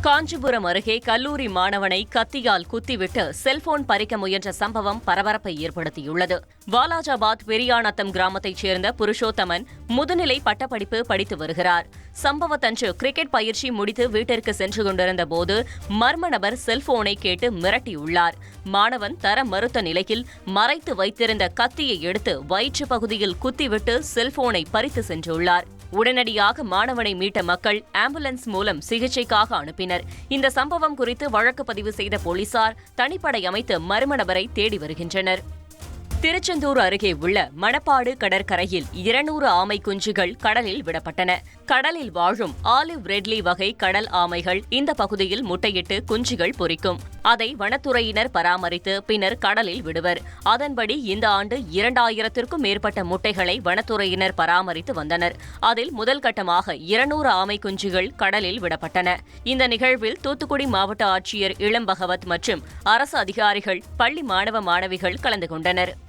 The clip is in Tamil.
காஞ்சிபுரம் அருகே கல்லூரி மாணவனை கத்தியால் குத்திவிட்டு செல்போன் பறிக்க முயன்ற சம்பவம் பரபரப்பை ஏற்படுத்தியுள்ளது. வாலாஜாபாத் பெரியாநத்தம் கிராமத்தைச் சேர்ந்த புருஷோத்தமன் முதுநிலை பட்டப்படிப்பு படித்து வருகிறார். சம்பவத்தன்று கிரிக்கெட் பயிற்சி முடித்து வீட்டிற்கு சென்று கொண்டிருந்த போது மர்ம நபர் செல்போனை கேட்டு மிரட்டியுள்ளார். மாணவன் தர மறுத்த நிலையில் மறைத்து வைத்திருந்த கத்தியை எடுத்து வயிற்று பகுதியில் குத்திவிட்டு செல்போனை பறித்து சென்றுள்ளார். உடனடியாக மாணவனை மீட்ட மக்கள் ஆம்புலன்ஸ் மூலம் சிகிச்சைக்காக அனுப்பினர். இந்த சம்பவம் குறித்து வழக்கு பதிவு செய்த போலீசார் தனிப்படை அமைத்து மர்ம நபரை தேடி வருகின்றனர். திருச்செந்தூர் அருகே உள்ள மணப்பாடு கடற்கரையில் இருநூறு ஆமை குஞ்சுகள் கடலில் விடப்பட்டன. கடலில் வாழும் ஆலிவ் ரெட்லி வகை கடல் ஆமைகள் இந்த பகுதியில் முட்டையிட்டு குஞ்சுகள் பொறிக்கும். அதை வனத்துறையினர் பராமரித்து பின்னர் கடலில் விடுவர். அதன்படி இந்த ஆண்டு இரண்டாயிரத்திற்கும் மேற்பட்ட முட்டைகளை வனத்துறையினர் பராமரித்து வந்தனர். அதில் முதல் கட்டமாக இருநூறு ஆமை குஞ்சுகள் கடலில் விடப்பட்டன. இந்த நிகழ்வில் தூத்துக்குடி மாவட்ட ஆட்சியர் இளம் பகவத் மற்றும் அரசு அதிகாரிகள் பள்ளி மாணவ மாணவிகள் கலந்து கொண்டனர்.